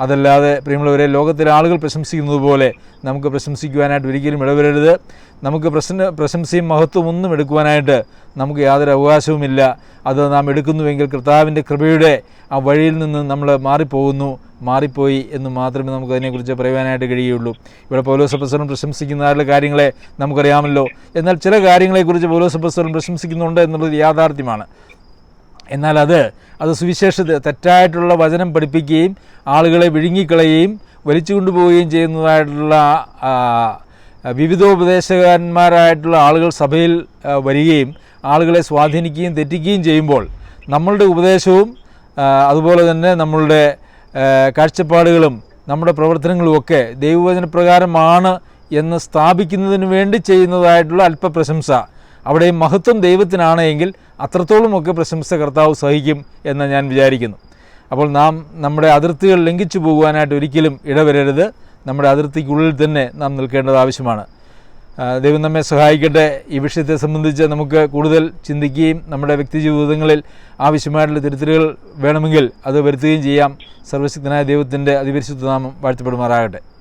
അതല്ലാതെ പ്രിയമുള്ളവരെ ലോകത്തിലെ ആളുകൾ പ്രശംസിക്കുന്നത് പോലെ നമുക്ക് പ്രശംസിക്കുവാനായിട്ട് ഒരിക്കലും ഇടവരരുത്. നമുക്ക് പ്രശ്ന പ്രശംസയും മഹത്വം ഒന്നും എടുക്കുവാനായിട്ട് നമുക്ക് യാതൊരു അവകാശവുമില്ല. അത് നാം എടുക്കുന്നുവെങ്കിൽ കർത്താവിന്റെ കൃപയുടെ ആ വഴിയിൽ നിന്ന് നമ്മൾ മാറിപ്പോകുന്നു മാറിപ്പോയി എന്ന് മാത്രമേ നമുക്ക് അതിനെക്കുറിച്ച് പറയുവാനായിട്ട് കഴിയുള്ളൂ ഇവിടെ പൗലോസപ്പസ്വരം ആരുടെ കാര്യങ്ങളെ നമുക്കറിയാമല്ലോ. എന്നാൽ ചില കാര്യങ്ങളെക്കുറിച്ച് പൗലോസപ്പസ്വരം പ്രശംസിക്കുന്നുണ്ട് എന്നുള്ളത് യാഥാർത്ഥ്യമാണ്. എന്നാൽ അത് അത് സുവിശേഷത തെറ്റായിട്ടുള്ള വചനം പഠിപ്പിക്കുകയും ആളുകളെ വിഴുങ്ങിക്കളയുകയും വലിച്ചു കൊണ്ടുപോവുകയും ചെയ്യുന്നതായിട്ടുള്ള വിവിധോപദേശകന്മാരായിട്ടുള്ള ആളുകൾ സഭയിൽ വരികയും ആളുകളെ സ്വാധീനിക്കുകയും തെറ്റിക്കുകയും ചെയ്യുമ്പോൾ നമ്മളുടെ ഉപദേശവും അതുപോലെ തന്നെ നമ്മളുടെ കാഴ്ചപ്പാടുകളും നമ്മുടെ പ്രവർത്തനങ്ങളുമൊക്കെ ദൈവവചനപ്രകാരമാണ് എന്ന് സ്ഥാപിക്കുന്നതിന് വേണ്ടി ചെയ്യുന്നതായിട്ടുള്ള അല്പപ്രശംസ. അവിടെ മഹത്വം ദൈവത്തിനാണ് എങ്കിൽ അത്രത്തോളമൊക്കെ പ്രശംസ കർത്താവ് സഹിക്കും എന്ന് ഞാൻ വിചാരിക്കുന്നു. അപ്പോൾ നാം നമ്മുടെ അതിർത്തികൾ ലംഘിച്ചു പോകുവാനായിട്ട് ഒരിക്കലും ഇടവരരുത്. നമ്മുടെ അതിർത്തിക്കുള്ളിൽ തന്നെ നാം നിൽക്കേണ്ടത് ആവശ്യമാണ്. ദൈവം നമ്മെ സഹായിക്കട്ടെ. ഈ വിഷയത്തെ സംബന്ധിച്ച് നമുക്ക് കൂടുതൽ ചിന്തിക്കുകയും നമ്മുടെ വ്യക്തി ജീവിതങ്ങളിൽ ആവശ്യമായിട്ടുള്ള തിരുത്തലുകൾ വേണമെങ്കിൽ അത് വരുത്തുകയും ചെയ്യാം. സർവശക്തനായ ദൈവത്തിന്റെ അതിപരിശുദ്ധ നാമം വാഴ്ത്തപ്പെടുമാറാകട്ടെ.